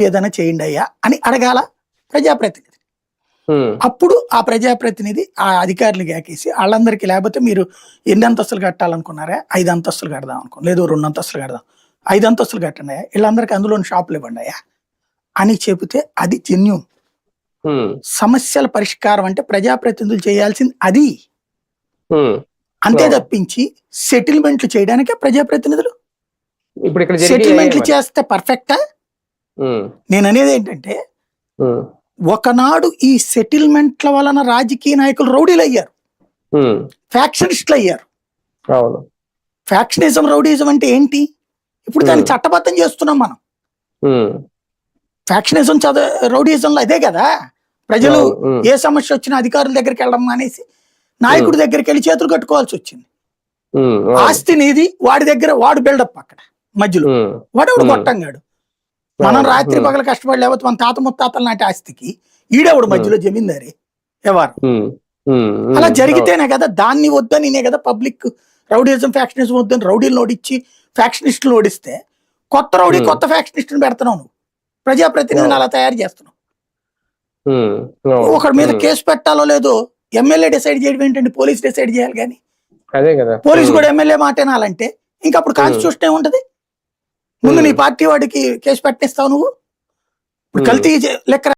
ఏదైనా చేయండి అయ్యా అని అడగాల ప్రజాప్రతినిధి. అప్పుడు ఆ ప్రజాప్రతినిధి ఆ అధికారులు ఏకేసి వాళ్ళందరికీ లేకపోతే మీరు ఎన్ని అంతస్తులు కట్టాలనుకున్నారా? ఐదు అంతస్తులు కడదాం అనుకో లేదు రెండు అంతస్తులు కడదాం. ఐదు అంతస్తులు కట్టండి అయ్యా. వీళ్ళందరికీ అందులో షాపులు ఇవ్వండి అయ్యా అని చెబితే అది జెన్యున్. ఉమ్, సమస్యల పరిష్కారం అంటే ప్రజాప్రతినిధులు చేయాల్సింది అది. అంతే. తప్పించి సెటిల్మెంట్లు చేయడానికే ప్రజాప్రతినిధులు. ఇప్పుడు సెటిల్మెంట్లు చేస్తే పర్ఫెక్టా? నేను అనేది ఏంటంటే ఒకనాడు ఈ సెటిల్మెంట్ల వలన రాజకీయ నాయకులు రౌడీలు అయ్యారు. ఫ్యాక్షనిస్టులు అయ్యారు. ఫ్యాక్షనిజం రౌడీజం అంటే ఏంటి? ఇప్పుడు దాన్ని. చట్టబద్ధం చేస్తున్నాం మనం. ఫ్యాక్షనిజం చద రౌడీజంలో అదే కదా? ప్రజలు ఏ సమస్య వచ్చినా అధికారుల దగ్గరికి వెళ్ళడం మానేసి నాయకుడి దగ్గరికి వెళ్ళి చేతులు కట్టుకోవాల్సి వచ్చింది. ఆస్తి నీది వాడి దగ్గర వాడు బిల్డప్ అక్కడ మధ్యలో. వాడెవడు Hmm. మనం రాత్రి పగల కష్టపడి లేకపోతే మన తాత ముత్తాతల నాటి ఆస్తికి ఈడెవడు మధ్యలో జమీందారి? ఎవరు? అలా జరిగితేనే కదా దాన్ని వద్దనినే కదా పబ్లిక్ రౌడీజం ఫ్యాక్షనిజం వద్దని రౌడీలను ఓడించి ఫ్యాక్షనిస్టులు ఓడిస్తే కొత్త రౌడీ. కొత్త ఫ్యాక్షనిస్టుని పెడుతున్నావు నువ్వు. ప్రజాప్రతినిధిని అలా తయారు చేస్తున్నావు. ఒకరి మీద కేసు పెట్టాలో లేదో ఎమ్మెల్యే డిసైడ్ చేయడం ఏంటంటే పోలీస్ డిసైడ్ చేయాలి కానీ. పోలీస్ కూడా ఎమ్మెల్యే మాట వినాలంటే ఇంకా అప్పుడు కాన్స్టిట్యూషన్ ఏముంటది? ముందు. నీ పార్టీ వాడికి కేసు పెట్టిస్తావు నువ్వు ఇప్పుడు. కల్తీ లెక్క